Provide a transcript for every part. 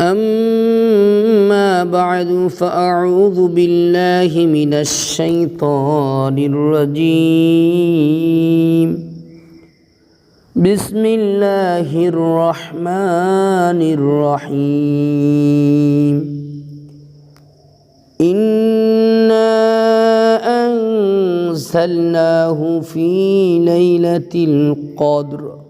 أما بعد فأعوذ بالله من الشيطان الرجيم. بسم الله الرحمن الرحيم. إنا أنزلناه في ليلة القدر.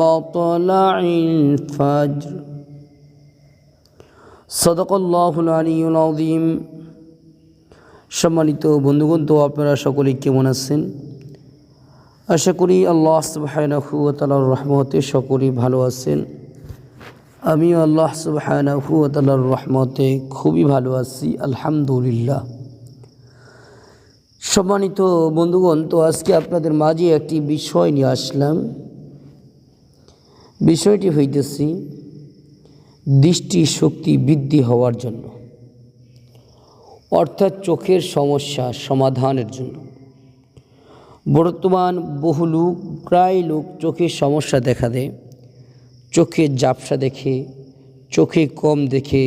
مطلع الفجر صدق الله العلي العظيم সম্মানিত বন্ধুগণ তো আপনারা সকলে কেমন আছেন আশা করি আল্লাহ সুবাহানাহু তালার রহমতে সকলেই ভালো আছেন আমিও আল্লাহ সুবাহানাহু তালার রহমতে খুবই ভালো আছি আলহামদুলিল্লাহ সম্মানিত বন্ধুগণ তো আজকে আপনাদের মাঝে একটি বিষয় নিয়ে আসলাম বিষয়টি হইতেছি দৃষ্টি শক্তি বৃদ্ধি হওয়ার জন্য, অর্থাৎ চোখের সমস্যা সমাধানের জন্য। বর্তমান বহু লোক, প্রায় লোক চোখের সমস্যা দেখা দেয় চোখে জাপসা দেখে, চোখে কম দেখে,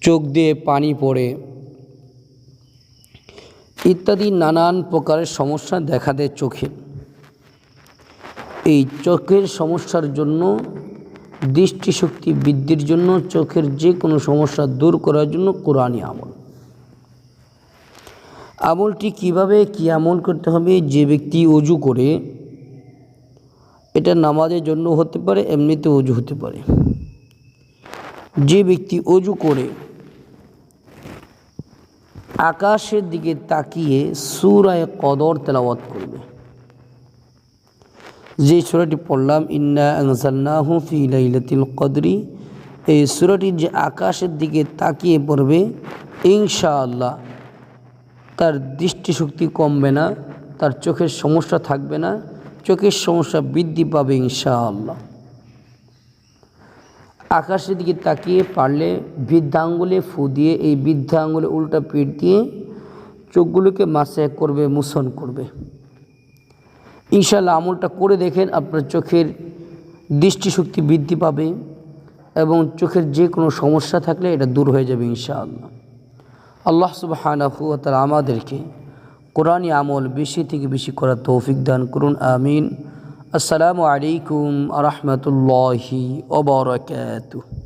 চোখ দিয়ে পানি পড়ে ইত্যাদি নানান প্রকারের সমস্যা দেখা দেয় চোখে। এই চোখের সমস্যার জন্য, দৃষ্টিশক্তি বৃদ্ধির জন্য, চোখের যে কোনো সমস্যা দূর করার জন্য কোরআনই আমল। আমলটি কীভাবে, কি আমল করতে হবে, যে ব্যক্তি অজু করে, এটা নামাজের জন্য হতে পারে, এমনিতে অজু হতে পারে। যে ব্যক্তি অজু করে, আকাশের দিকে তাকিয়ে সুরায় কদর তেলাওয়াত করবে। যে সুরাটি পড়লাম, ইন্না আনসাল্লাহু ফি লাইলাতিল কদরি এই সুরাটির যে আকাশের দিকে তাকিয়ে পড়বে, ইনশাআল্লাহ তার দৃষ্টিশক্তি কমবে না, তার চোখের সমস্যা থাকবে না, চোখের সমস্যা বৃদ্ধি পাবে ইনশাআল্লাহ। আকাশের দিকে তাকিয়ে পারলে বৃদ্ধা আঙ্গুলে ফু দিয়ে এই বৃদ্ধা আঙ্গুলে উল্টা পিঠ দিয়ে চোখগুলোকে মাসে করবে মুসন করবে। ইনশাল্লাহ আমলটা করে দেখেন আপনার চোখের দৃষ্টিশক্তি বৃদ্ধি পাবে এবং চোখের যে কোনো সমস্যা থাকলে এটা দূর হয়ে যাবে ইনশাআল্লাহ। আল্লাহ সুবাহানাহু তারা আমাদেরকে কোরআনী আমল বেশি থেকে বেশি করার তৌফিক দান করুন, আমিন। আসসালামু আলাইকুম আ রহমতুল্লাহি ওবরাকাতুহ